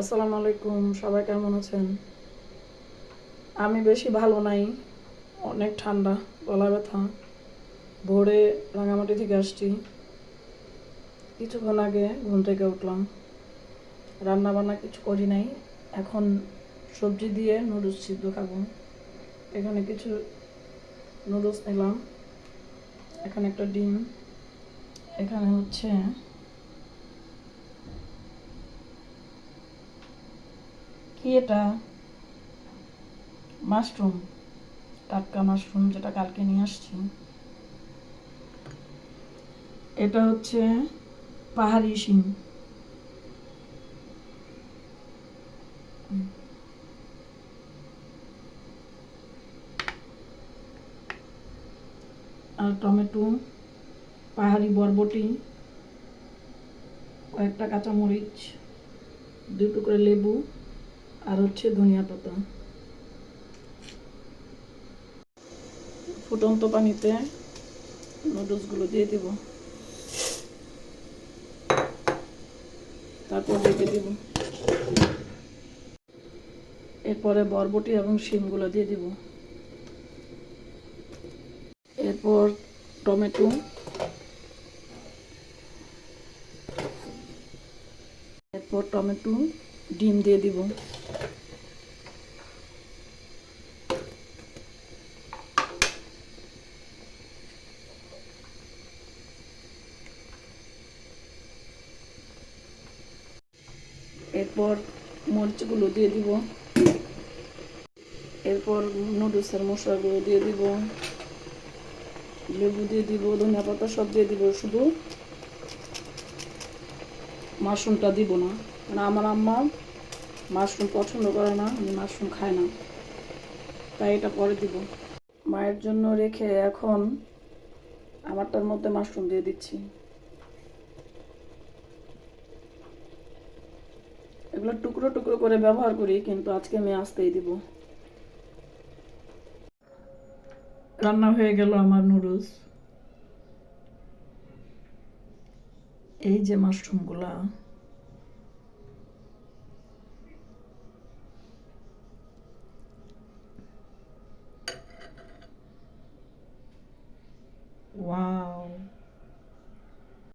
আসসালামু আলাইকুম, সবাই কেমন আছেন? আমি বেশি ভালো নাই, অনেক ঠান্ডা, গলা ব্যথা, ভোরে রাঙামাটি থেকে আসছি। কিছুক্ষণ আগে ঘুম থেকে উঠলাম। রান্না বান্না কিছু করি নাই, এখন সবজি দিয়ে নুডলস সিদ্ধ খাব। এখানে কিছু নুডলস নিলাম, এখানে একটা ডিম, এখানে হচ্ছে কি এটা? মাশরুম টাটকা মাশরুম যেটা কালকে নিয়ে আসছি। এটা হচ্ছে পাহাড়ি শিম। আর টমেটো, পাহাড়ি বরবটি, কয়েকটা কাঁচামরিচ দুই টুকরো লেবু। আর হচ্ছে ধনিয়া পাতা। ফুটন্ত পানিতে নুডলসগুলো দিয়ে দিব। তারপর রেখে দিব। এরপরে বরবটি এবং শিমগুলো দিয়ে দিব। এরপর টমেটো। এরপর টমেটো। ডিম দিয়ে দিব। এরপর মরিচগুলো দিয়ে দিব। এরপর নুডলসের মশলাগুলো দিয়ে দিব। লেবু দিয়ে দিব, ধনিয়া পাতা সব দিয়ে দিব। শুধু মাশরুমটা দিব না। মানে আমার আম্মা মাশরুম পছন্দ করে না, আমি মাশরুম খাই না। তাই এটা পরে দিব। মায়ের জন্য রেখে এখন আমারটার মধ্যে মাশরুম দিয়ে দিচ্ছি। এগুলো টুকরো টুকরো করে ব্যবহার করি, কিন্তু আজকে আমি আসতেই দিব। রান্না হয়ে গেল আমার নুডলস। এই যে মাশরুমগুলা। Wow.